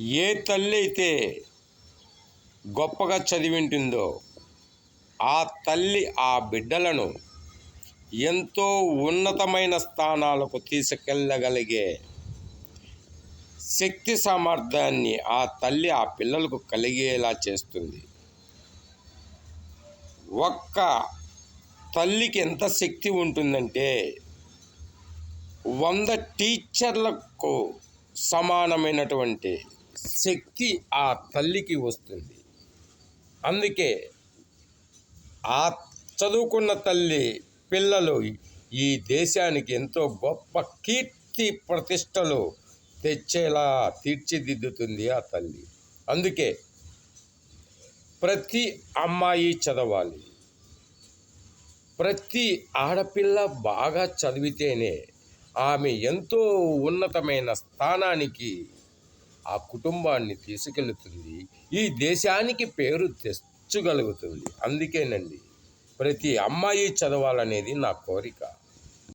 ఏ తల్లి అయితే గొప్పగా చదివింటుందో ఆ తల్లి ఆ బిడ్డలను ఎంతో ఉన్నతమైన స్థానాలకు తీసుకెళ్ళగలిగే శక్తి సామర్థ్యాన్ని ఆ తల్లి ఆ పిల్లలకు కలిగేలా చేస్తుంది. ఒక్క తల్లికి ఎంత శక్తి ఉంటుందంటే వంద టీచర్లకు సమానమైనటువంటి శక్తి ఆ తల్లికి వస్తుంది. అందుకే ఆ చదువుకున్న తల్లి పిల్లలు ఈ దేశానికి ఎంతో గొప్ప కీర్తి ప్రతిష్టలు తెచ్చేలా తీర్చిదిద్దుతుంది ఆ తల్లి. అందుకే ప్రతి అమ్మాయి చదవాలి. ప్రతి ఆడపిల్ల బాగా చదివితేనే ఆమె ఎంతో ఉన్నతమైన స్థానానికి ఆ కుటుంబాన్ని తీసుకెళ్తుంది ఈ దేశానికి పేరు తెచ్చగలుగుతుంది. అందుకేనండి ప్రతి అమ్మాయి చదవాలనేది నా కోరిక.